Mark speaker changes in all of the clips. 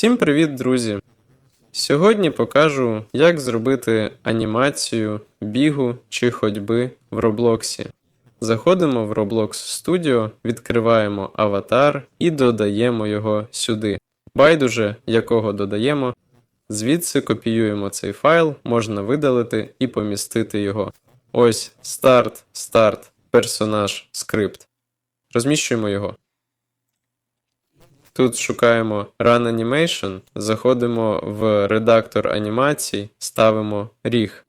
Speaker 1: Всім привіт, друзі! Сьогодні покажу, як зробити анімацію бігу чи ходьби в Роблоксі. Заходимо в Roblox Studio, відкриваємо аватар і додаємо його сюди. Байдуже, якого додаємо. Звідси копіюємо цей файл, можна видалити і помістити його. Ось старт, старт, персонаж, скрипт. Розміщуємо його. Тут шукаємо Run Animation, заходимо в редактор анімацій, ставимо ріг.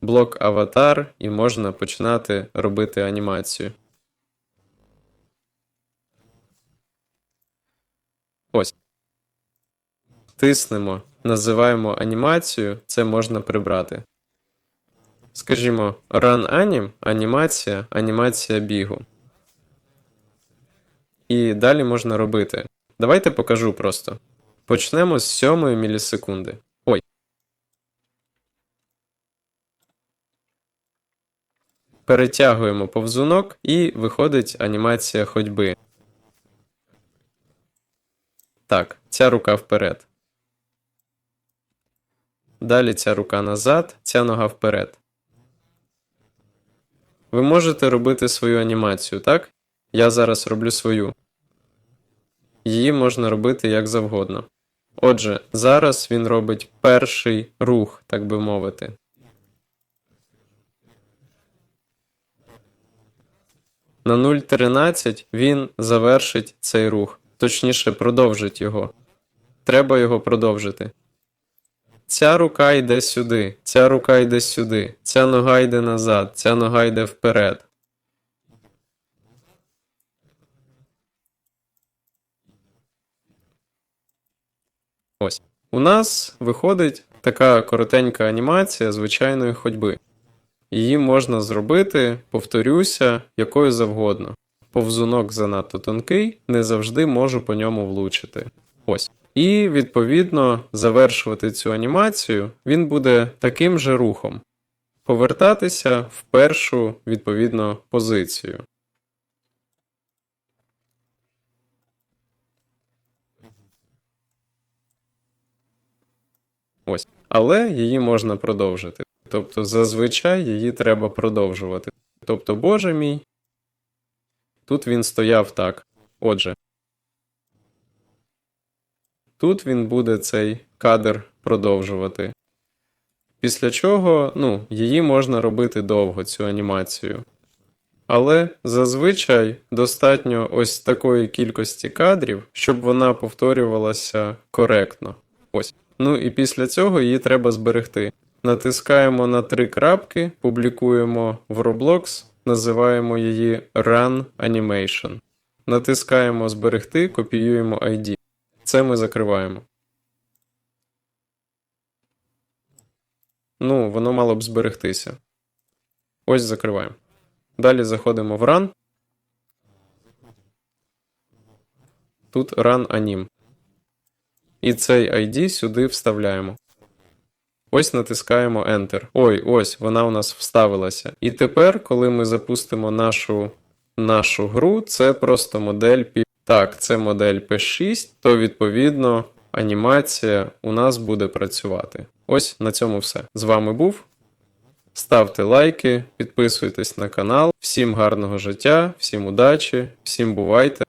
Speaker 1: Блок аватар і можна починати робити анімацію. Ось. Тиснемо, називаємо анімацію, це можна прибрати. Скажімо, Run Anim, анімація, анімація бігу. І далі можна робити. Давайте покажу просто. Почнемо з 7 мілісекунди. Ой. Перетягуємо повзунок і виходить анімація ходьби. Так, ця рука вперед. Далі ця рука назад, ця нога вперед. Ви можете робити свою анімацію, так? Я зараз роблю свою. Її можна робити як завгодно. Отже, зараз він робить перший рух, так би мовити. На 0.13 він завершить цей рух, точніше, продовжить його. Треба його продовжити. Ця рука йде сюди, ця рука йде сюди, ця нога йде назад, ця нога йде вперед. Ось. У нас виходить така коротенька анімація звичайної ходьби. Її можна зробити, повторюся, якою завгодно. Повзунок занадто тонкий, не завжди можу по ньому влучити. Ось. І, відповідно, завершувати цю анімацію він буде таким же рухом. Повертатися в першу, відповідно, позицію. Ось. Але її можна продовжити. Тобто, зазвичай її треба продовжувати. Тобто, Боже мій, тут він стояв так. Отже, тут він буде цей кадр продовжувати. Після чого, ну, її можна робити довго, цю анімацію. Але зазвичай достатньо ось такої кількості кадрів, щоб вона повторювалася коректно. Ось. Ну і після цього її треба зберегти. Натискаємо на три крапки, публікуємо в Roblox, називаємо її Run Animation. Натискаємо Зберегти, копіюємо ID. Це ми закриваємо. Ну, воно мало б зберегтися. Ось закриваємо. Далі заходимо в Run. Тут Run Anim. І цей ID сюди вставляємо. Ось натискаємо Enter. Ой, ось вона у нас вставилася. І тепер, коли ми запустимо нашу, нашу гру, це просто модель. Так, це модель P6, то відповідно анімація у нас буде працювати. Ось на цьому все. З вами був. Ставте лайки, підписуйтесь на канал. Всім гарного життя, всім удачі, всім бувайте.